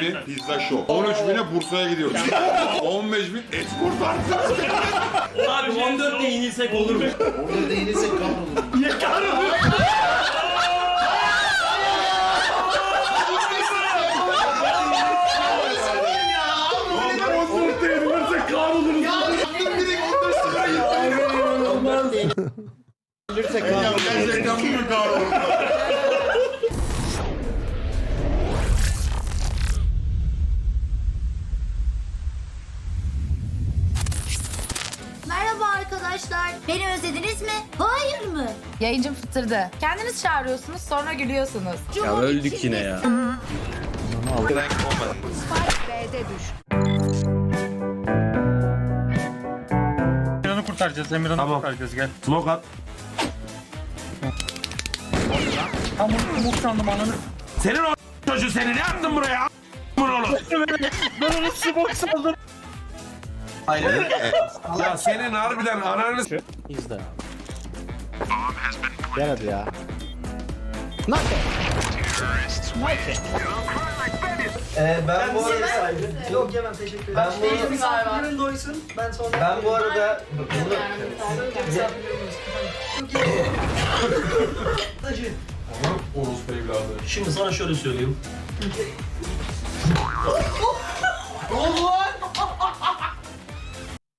bin pizza show. 13 bine Bursa'ya gidiyoruz. 15 bin escort artı. Abi 14 de inilsek olur mu? Orada değilse kahrolur. Gerçekten bu mu kahrolur? Merhaba Beni özlediniz mi? Hayır mı? Yayıncım fıtırdı. Kendiniz çağırıyorsunuz sonra gülüyorsunuz. Ya öldük yine ya. Emirhan'ı kurtaracağız. Emirhan'ı Tamam. kurtaracağız. Gel. Smoke at. Tam umut, sandım ananı. Senin o çocuğu seni ne yaptın buraya? Bunun oğlu. Ben onu smoke sandım. Ya senin harbiden ananı s- Ee, ben bu arada Yok yemem teşekkür ederim. Ben bu arada Ürün doysun. Ben sonra Ben bu arada bunu Hacı, Orospu evladı. Şimdi sana şöyle söyleyeyim.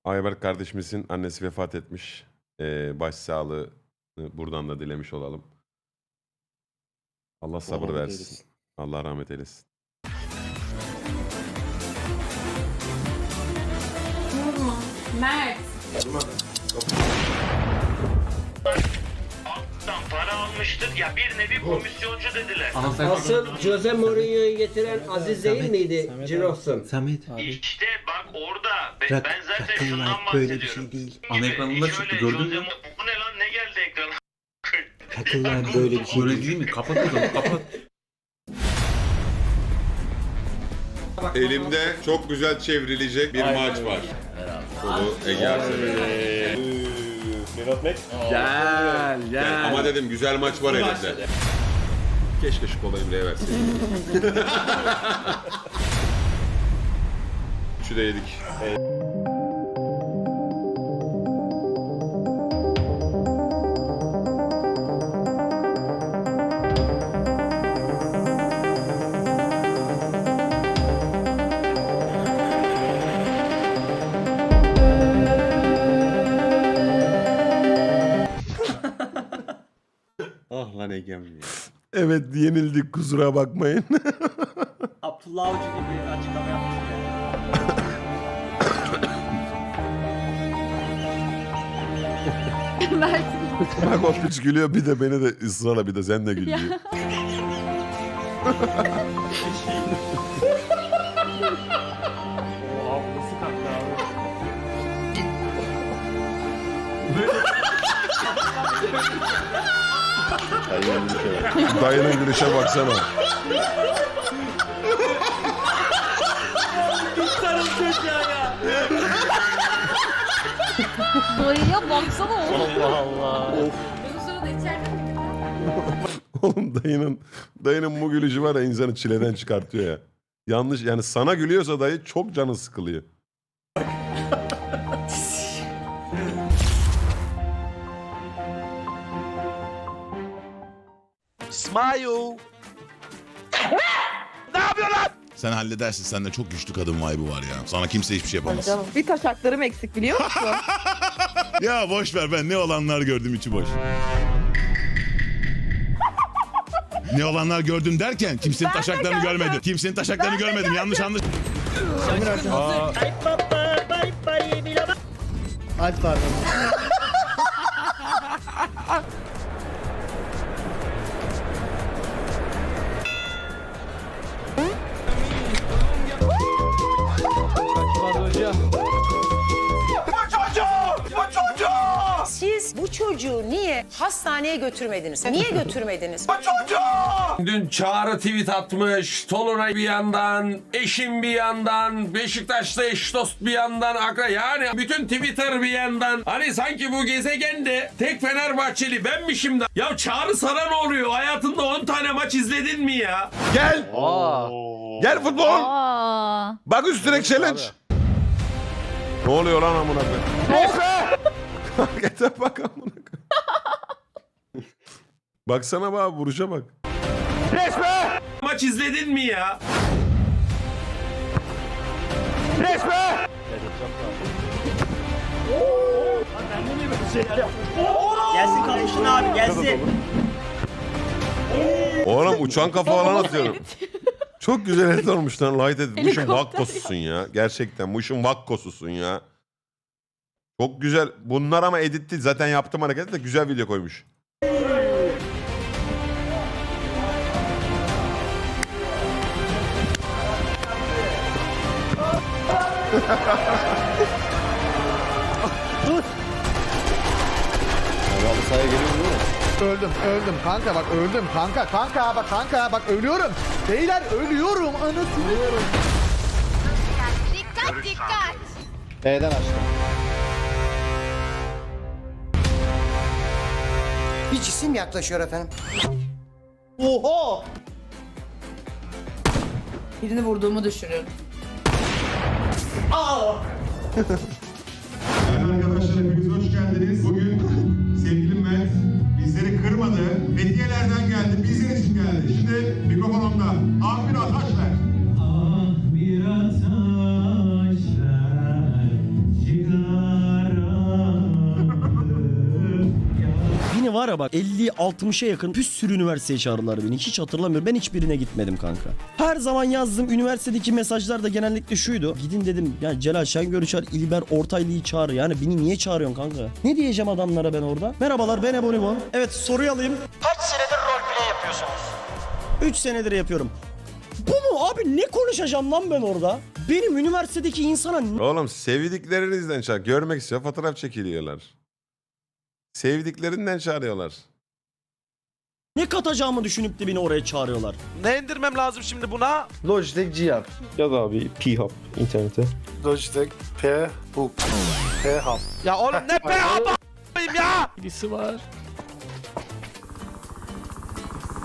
Ayberk kardeşimizin annesi vefat etmiş. Ee, başsağlığı buradan da dilemiş olalım. Allah sabır versin. Allah rahmet eylesin. Mert. Alttan para almıştık ya bir nevi komisyoncu dediler. Asıl Jose Mourinho'yu getiren Aziz değil miydi Ciroksun? İşte bak orada ben, ben zaten şundan bahsediyorum. Böyle bir şey değil. Ana ekranında çıktı gördün mü? Bu ne lan ne geldi ekrana? Böyle bir şey değil mi? Kapat zaman kapat. Elimde çok güzel çevrilecek bir maç var. Solu Ege Arseven'e. Gel Yani gel. ama dedim güzel maç var elimde. Keşke şu kolayı buraya verseydim. Üçü de yedik. ah lan Ege'm ya. Evet yenildik kusura bakmayın. Abdullah Avcı gibi açıklama yaptık ya. Bak o piç gülüyor bir de beni de ısrarla bir de sen de gül diyor. Nasıl kalktı abi? Dayının gülüşe baksana. Dayıya baksana oğlum. Allah Allah. Of. Uzun sırada içeride mi? Oğlum dayının dayının bu gülüşü var ya insanı çileden çıkartıyor ya. Yanlış yani sana gülüyorsa dayı çok canı sıkılıyor. Sen halledersin. Sende çok güçlü kadın vibe'ı var ya. Sana kimse hiçbir şey yapamaz. Bir taşaklarım eksik biliyor musun? ya boş ver ben ne olanlar gördüm içi boş. ne olanlar gördüm derken kimsenin taşaklarını görmedim. Kimsenin taşaklarını görmedim. Yanlış anlaş. Alp pardon. Siz bu çocuğu niye hastaneye götürmediniz? Niye götürmediniz? Dün Çağrı tweet atmış. Tolunay bir yandan, eşim bir yandan, Beşiktaş'ta eş dost bir yandan, akra yani bütün Twitter bir yandan. Hani sanki bu gezegende tek Fenerbahçeli benmişim de. Ya Çağrı sana ne oluyor? Hayatında 10 tane maç izledin mi ya? Gel. Gel futbol. Aa. Bak üst direk challenge. Ne oluyor lan amına koyayım? Harekete bak amına koyayım. Baksana bak vuruşa bak. Maç izledin mi ya? Gelsin kavuşun abi gelsin. Oğlum uçan kafa falan atıyorum. Çok güzel edit olmuş lan light edit. Bu işin vakkosusun ya. Gerçekten bu işin vakkosusun ya. Çok güzel. Bunlar ama edit değil. Zaten yaptım hareket de güzel video koymuş. Öldüm öldüm kanka bak öldüm kanka kanka bak kanka bak ölüyorum. Beyler ölüyorum anasını. Dikkat dikkat. B'den açtım. Bir cisim yaklaşıyor efendim. Oha! Birini vurduğumu düşünün. Arkadaşlar Bak 50-60'a yakın bir sürü üniversiteye çağırdılar beni. Hiç hatırlamıyorum. Ben hiçbirine gitmedim kanka. Her zaman yazdığım üniversitedeki mesajlar da genellikle şuydu. Gidin dedim ya Celal Şengör'ü çağır, İlber Ortaylı'yı çağır. Yani beni niye çağırıyorsun kanka? Ne diyeceğim adamlara ben orada? Merhabalar ben Ebonimo. Evet soruyu alayım. Kaç senedir roleplay yapıyorsunuz? 3 senedir yapıyorum. Bu mu abi ne konuşacağım lan ben orada? Benim üniversitedeki insana Oğlum sevdiklerinizden çağır. Görmek istiyor fotoğraf çekiliyorlar. Sevdiklerinden çağırıyorlar. ne katacağımı düşünüp de beni oraya çağırıyorlar. Ne indirmem lazım şimdi buna? Logitech G yap. Yaz abi P-Hub internete. Logitech P Hub. P Hub. Ya oğlum ne a**ayım ya? Birisi var.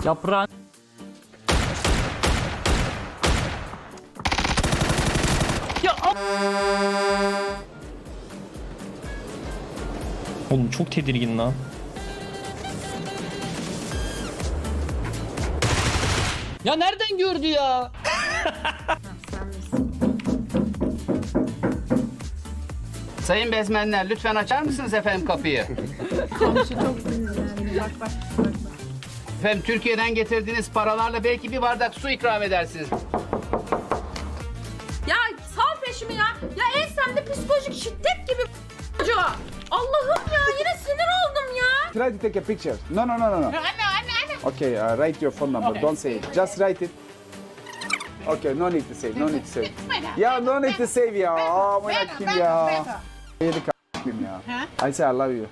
Yaprağın. Ya Oğlum çok tedirgin lan. Ya nereden gördü ya? Sayın bezmenler lütfen açar mısınız efendim kapıyı? Efendim Türkiye'den getirdiğiniz paralarla belki bir bardak su ikram edersiniz. Ya sal peşimi ya. Ya ensemde psikolojik şiddet gibi çocuğa. Allah'ım ya yine sinir oldum ya. Try to take a picture. No no no no no. Anne anne anne. Okay, uh, write your phone number. Don't say it. Just write it. Okay, no need to save. No need to save. Ya no need to save ya. Aa, ne kim ya? Yedik a**ayım ya. I say I love you.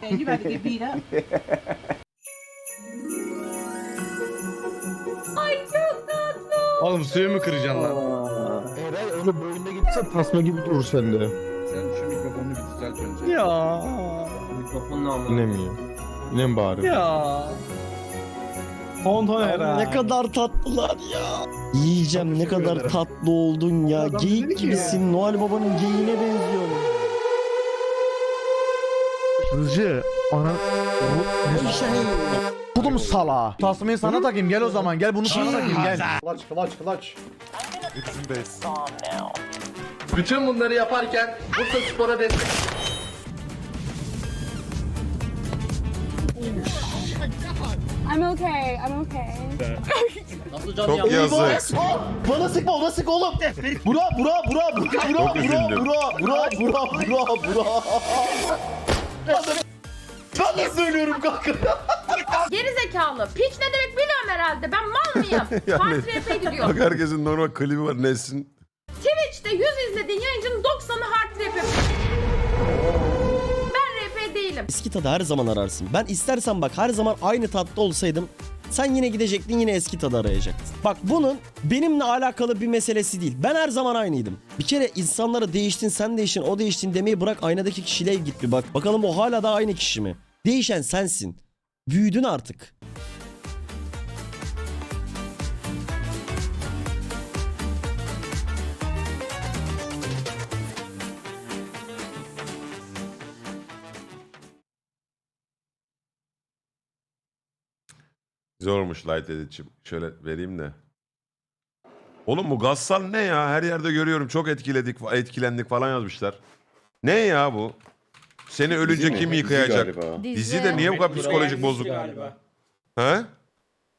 Ay çok tatlı. Oğlum suyu mu kıracaksın lan? Eray öyle boyunda gitse tasma gibi durur sende. Sen şu mikrofonu bir düzelt önce. Ya. Mikrofonun. Yine mi ya? Yine mi bağırıyor? Ya. Tonton Ne kadar tatlılar ya. Yiyeceğim ne kadar tatlı oldun ya. Adam dedi Geyik ki- gibisin. Noel Baba'nın geyiğine benziyorsun. Hızcı. Ana. Kudum sala. Tasmayı sana takayım gel o zaman gel bunu sana takayım gel. Kılaç kılaç kılaç. Bütün bunları yaparken Bursa Spor'a destek. I'm okay. I'm okay. Çok yazık. Bana sıkma ona sık oğlum. Bura bura bura bura bura bura üzüldüm. bura bura bura bura bura. Ben de söylüyorum kanka. Geri zekalı. Piç ne demek bilmiyorum herhalde. Ben mal mıyım? Yani- Hard rap'e gidiyor. Bak herkesin normal klibi var Nesin. Tadı her zaman ararsın. Ben istersen bak her zaman aynı tatlı olsaydım sen yine gidecektin yine eski tadı arayacaktın. Bak bunun benimle alakalı bir meselesi değil. Ben her zaman aynıydım. Bir kere insanlara değiştin sen değiştin o değiştin demeyi bırak aynadaki kişiliğe git bir bak. Bakalım o hala da aynı kişi mi? Değişen sensin. Büyüdün artık. Güzel olmuş light edit'ciğim. Şöyle vereyim de. Oğlum bu Gassal ne ya? Her yerde görüyorum. Çok etkiledik, etkilendik falan yazmışlar. Ne ya bu? Seni ölünce kim yıkayacak? Dizi de niye bu kadar psikolojik bozuk? He?